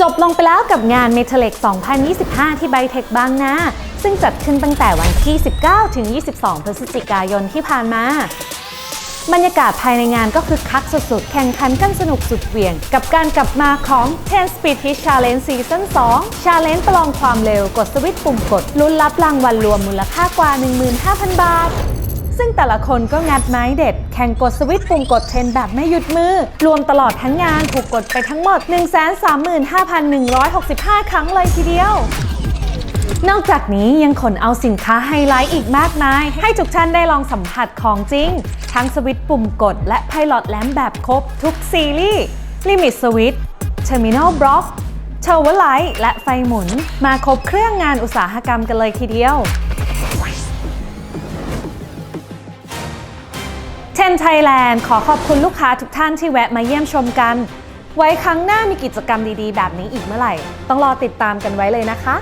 จบลงไปแล้วกับงาน m e t a l e c 2025 ที่ไบเทคบางนา ซึ่งจัดขึ้นตั้งแต่วันที่ 19 ถึง 22 พฤศจิกายนที่ผ่านมา บรรยากาศภายในงานก็คือคักสุดๆ แข่งขันกันสนุกสุดเหวี่ยง กับการกลับมาของ 10 Speed Hit Challenge Season 2 Challenge ประลองความเร็ว กดสวิตช์ปุ่มกดลุ้นรับรางวัลรวมมูลค่ากว่า 15,000 บาท ซึ่งแต่ละคนก็งัดไม้เด็ด แข่งกดสวิตช์ปุ่มกดเทรนแบบไม่หยุดมือ รวมตลอดทั้งงานถูกกดไปทั้งหมด 135,165 ครั้งเลยทีเดียวนอกจากนี้ยังขนเอาสินค้าไฮไลท์อีกมากมาย ให้ทุกท่านได้ลองสัมผัสของจริง ทั้งสวิตช์ปุ่มกดและไพลอตแลมแบบครบทุกซีรีส์ลิมิตสวิตช์เทอร์มินอลบล็อกเทอร์เวไลท์และไฟหมุน มาครบเครื่องงานอุตสาหกรรมกันเลยทีเดียว เทนไทยแลนด์ขอขอบคุณลูกค้าทุกท่านที่แวะมาเยี่ยมชมกัน ไว้ครั้งหน้ามีกิจกรรมดีๆ แบบนี้อีกเมื่อไหร่ ต้องรอติดตามกันไว้เลยนะคะ